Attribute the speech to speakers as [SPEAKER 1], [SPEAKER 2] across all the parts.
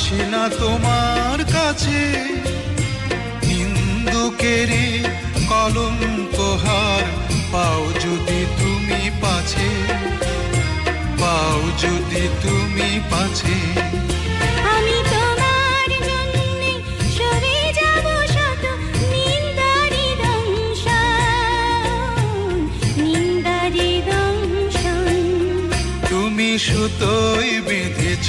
[SPEAKER 1] আসি না
[SPEAKER 2] তোমার কাছে। হিন্দুকেরে কলম তোহার পাও যদি তুমি পাছে পাও যদি তুমি পাছে। তুমি সুতোয় বেঁধেছ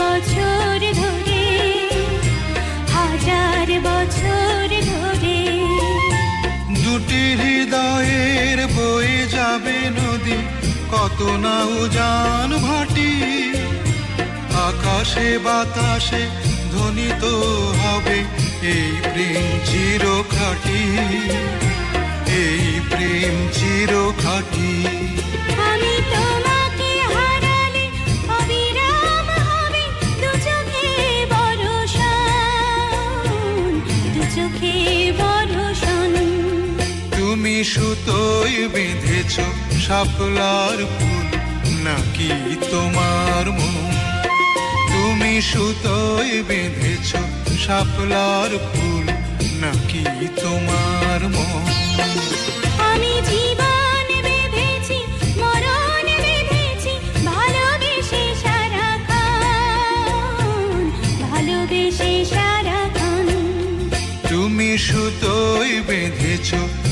[SPEAKER 1] বছর হাজার বছর
[SPEAKER 2] দুটি হৃদয়ের বয়ে যাবে নদী, কত না উজান ভাটি। আকাশে, বাতাসে ধ্বনিত হবে এই প্রেম চির খাটি এই প্রেম চির সুতোয় বেঁধেছ শাপলার ফুল। নাকি তোমার মন? তুমি সুতোয় বেঁধেছ শাপলার ফুল। নাকি তোমার মন?
[SPEAKER 1] আমি জীবন
[SPEAKER 2] তুমি সুতোয় বেঁধেছ